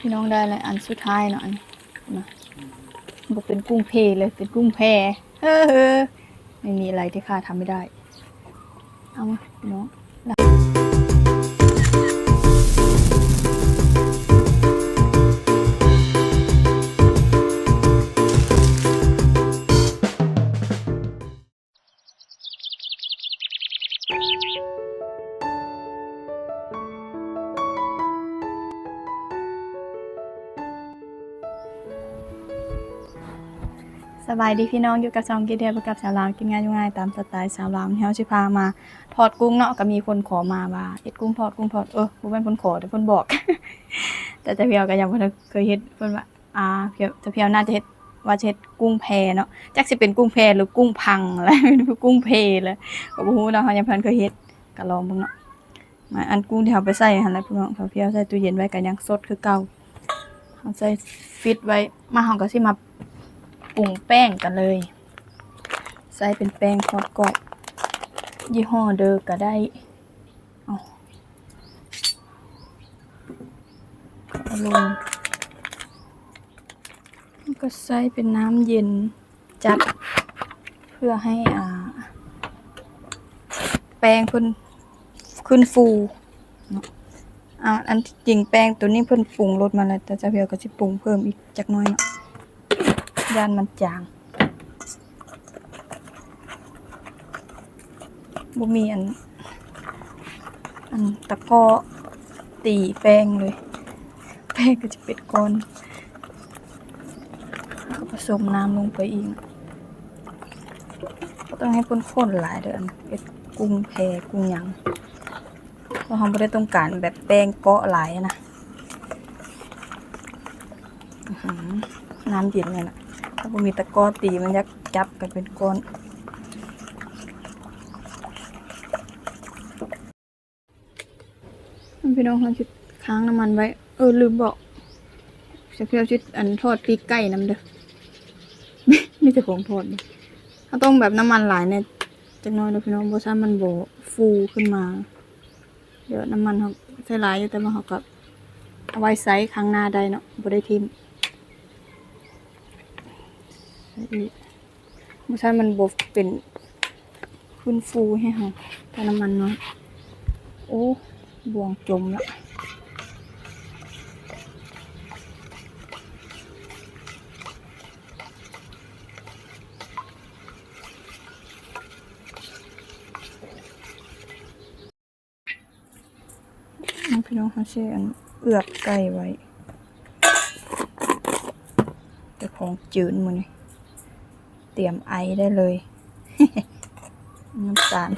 พี่น้องได้เลยอันสุดท้ายเนาะอันนะบอกเป็นกุ้งเพเลยเป็นกุ้งแพเออไม่มีอะไรที่ข้าทำไม่ได้ เอามาพี่น้อง บายดีพี่น้องอยู่กับซองกินเดียกับสาวรามกินง่านอยู่ง่ายตามสไตล์สาวรามเฮาสิพามาทอดกุ้งเนาะก็มีคนขอมาว่าเฮ็ดกุ้งทอดกุ้งทอดเออบ่แม่นเพิ่นขอแต่เพิ่นบอก แต่จะเพียวก็ยังบ่เคยเฮ็ดเพิ่นว่าอ่าเพียวจะเพียวน่าจะเฮ็ดว่าเฮ็ดกุ้งแพเนาะจักสิเป็นกุ้งแพหรือกุ้งพังอะไรกุ้งเพเลยก็บ่ฮู้เนาะเฮายังเพิ่นเคยเฮ็ดก็ลองเบิ่งเนาะมาอันกุ้งที่เฮาไปใส่หั่นแหละพี่น้องเขาเพียวใส่ตู้เย็นไว้ก็ยังสดคือเก่าเฮาใส่ฟิตไว้มาเฮาก็สิมา ปรุงแป้งกันเลย ใส่เป็นแป้งทอดกรอบยี่ห้อเดอก็ได้เอาเอาลงแล้วก็ใส่เป็นน้ำเย็นจัด เพื่อให้อ่า แป้งเพิ่นขึ้นฟูเอ่าอันจริงแป้งตัวนี้เพิ่นปรุงรสมาแล้วแต่จะเพียวก็สิปรุงเพิ่มอีกจักน้อยเนาะ ย่านมันจางบ่มีอัน อันตะก้อตีแป้งเลย แป้งก็จะเป็นก้อนก็ผสมน้ำลงไปอีกก็ต้องให้ข้นๆหลายเดือนเป็นกุ้งแพกุ้งยังเพราะเราไม่ได้ต้องการแบบแป้งเกาะหลายนะอื้อหือน้ำเย็นเลยนะ บ่มีตะก้อตีมันยักจับกันเป็นก้อนพี่น้องเขาชุดค้างน้ำมันไว้ เออลืมบอกจะเพียวชุดอันทอดปีกไก่น้ำเด้อนี่จะของทอดเลถ้าต้องแบบน้ำมันหลายเนี่ยจังน้อยเด้อพี่น้องเพราะฉะมันโบฟูขึ้นมา เดี๋ยวน้ำมันเขาใส่หลายอยู่แต่ว่าเขากับเอาไว้ไซส์ครั้งหน้าได้เนาะบ่ได้ทิม ไม่ใช่มันบวเป็นขึ้นฟูให้ค่ะแต่น้ำมันน้อยโอ้บวงจมละน้องพี่น้องเขาเชื่อันเอือกไก่ไว้ แต่ของจืดมือนี่ ตรียมไอได้เลยน้ำตาล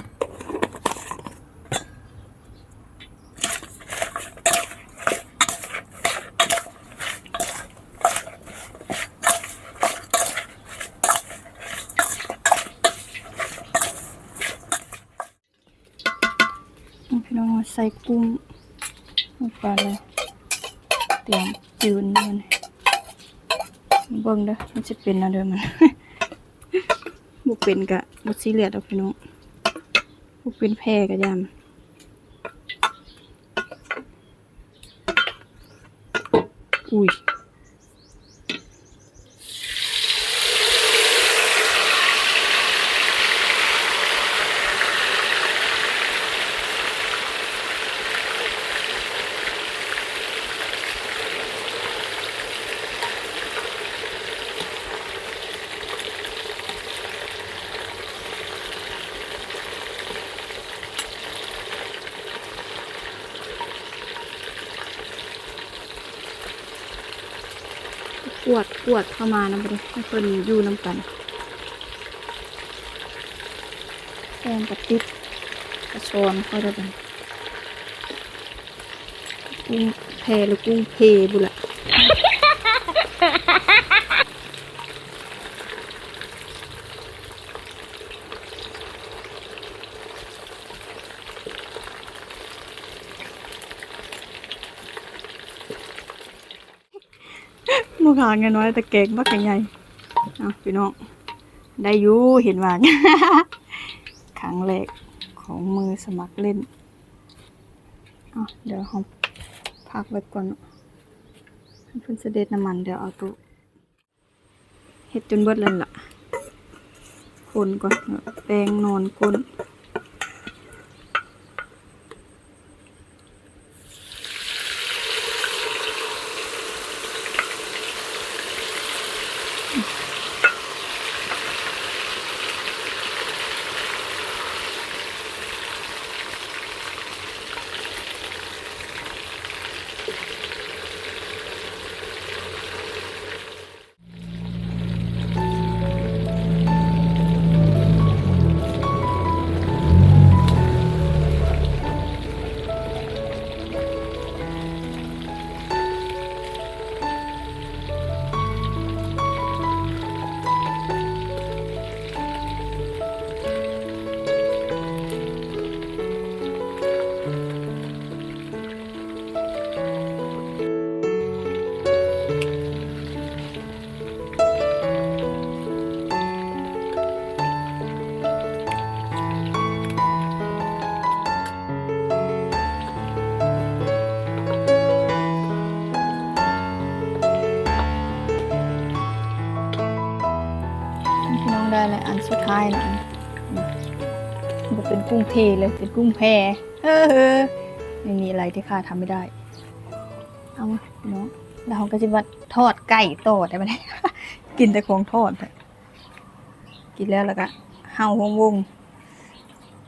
พี่น้องใส่กุ้งลงไปเลยเตรียมจืนมันเบิ่งเด้อมันจะเป็นอะไรมัน เป็นกะบุซีเรียสเอาพี่น้องบุเป็นแพร่กะยันอุ้ย วดปวดเข้ามานะบ่ได้ให้เพิ่นอยู่น้ำกันแฟนกับติดกระชอนเข้าได้บัดกุ้งแพหรือกุ้งเพบุละ มะขาเงี้ยน้อยแต่เก่งมากใหญ่อะพี่น้องได้ยูเห็นว่าครั้งแรกของมือสมัครเล่นอะเดี๋ยวเราพักไว้ก่อนเพิ่นเสด็จน้ำมันเดี๋ยวเอาตู้เฮ็ดจนเบิดแล้วล่ะคนก่อนแป้งนอนก้น กุ้งเพเลยเป็นกุ้งแพเออไม่มีอะไรที่ข้าทำไม่ได้ เอามาเน้องแล้วเราก็จะมาทอดไก่ต่อได้ไหมกินแต่ของทอดกินแล้วแล้วก็เห่าวงวง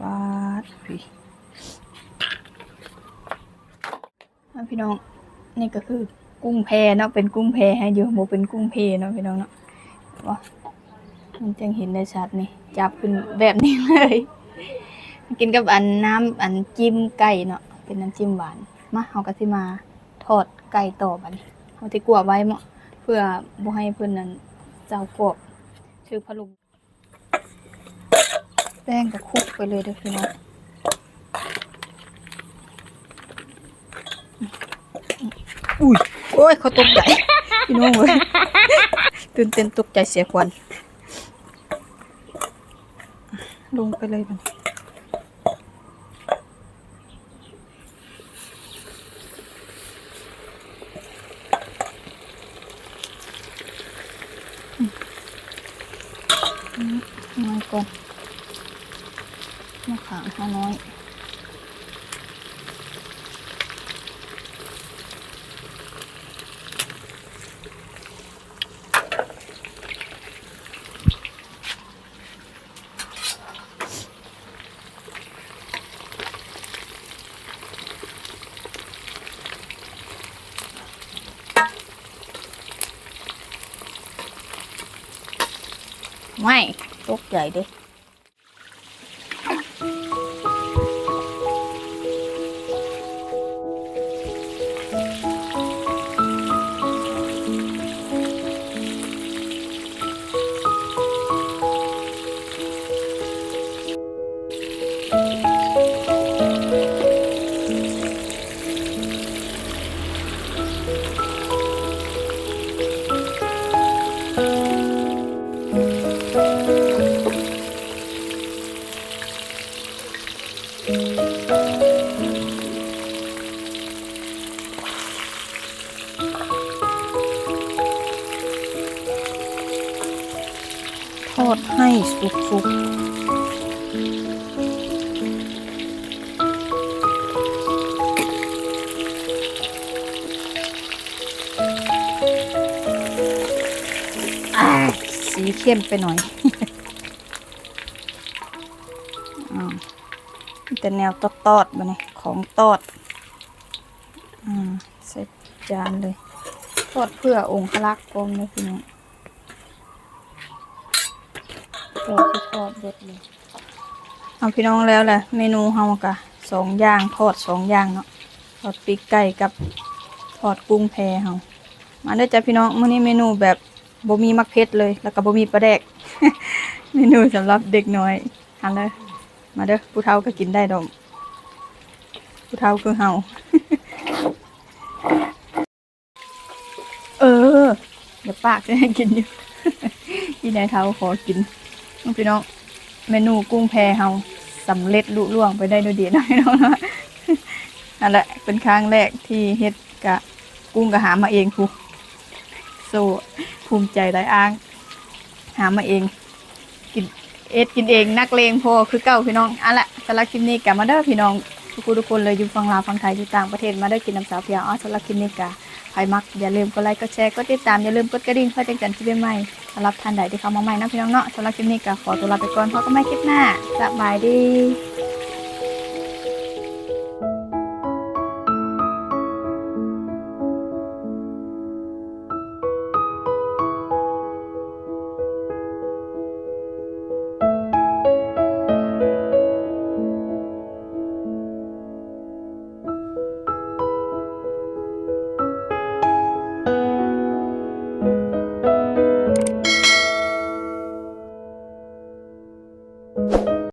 ปาดพี่อะพี่น้องนี่ก็คือกุ้งแพเนาะเป็นกุ้งแพให้อยู่โมเป็นกุ้งเพเนาะพี่น้องเนาะว่ามันจึงเห็นได้ชัดนี่ จับขึ้นแบบนี้เลย กินกับอันน้ำอันจิ้มไก่เนาะเป็นน้ำจิ้มหวานมาเฮาก็สิมาทอดไก่ต่อบัดนี้เฮาสิกลัวไว้เมาะเพื่อบ่ให้เพิ่นนั้นเจ้ากรอบชื่อพะลุงแป้งก็คุกไปเลยเด้อพี่น้องอุ้ยโอ้ยเขาตกใจพี่น้องเว้ยตื่นเต้นตกใจเสียควันลงไปเลยมันมา ก่อนมาขางข้าน้อยไม่ ตกใจเทอดให้สุกๆอ่าสีเข้มไปหน่อยอ้าวมีแต่แนวตอดๆมาเนี่ยของตอดอ่าใส่จานเลย ทอดเพื่อองค์พระลักษณ์กรมเลยพี่น้อง โอ้คือทอดเด็ดเลยเอาพี่น้องแล้วแหละเมนูเฮากะสองอย่างทอดสองอย่างเนาะทอดปีกไก่กับทอดกุ้งแพเฮามาเด้อจ้ะพี่น้องมื้อนี้เมนูแบบบ่มีมักเผ็ดเลย แล้วก็บ่มีปลาแดก เมนูสำหรับเด็กน้อยหันเลยมาเด้อผู้เฒ่าก็กินได้ดอกผู้เฒ่าคือเฮา เออเดี๋ยวปากจะให้กินอยู่อีนายเท้าขอกิน พี่น้องเมนูกุ้งแพเฮาสำเร็จลุล่วงไปได้ด้วยดีนะพี่น้องนะนั่นแหละเป็นครั้งแรกที่เฮ็ดกะกุ้งกะหามาเองครูโซภูมิใจหลายอ้าง หามาเอง กินเอ็ดกินเองนักเลงพอคือเก่าพี่น้องอะละสำหรับคลิปนี้กลับมาเด้อพี่น้องทุกคนทุกคนเลยอยู่ฝั่งลาวฝั่งไทยอยู่ต่างประเทศมาเด้อกินน้ำสาวเพียวอ๋อสำหรับคลิปนี้กะใครมักอย่าลืมกดไลค์กดแชร์กดติดตามอย่าลืมกดกระดิ่งเพื่อแจ้งเตือนคลิปใหม่ สำหรับท่านใดที่เข้ามาใหม่นะพี่น้องเนาะสำหรับคลิปนี้ก็ขอตัวลาไปก่อนพบกันใหม่คลิปหน้าสบายดี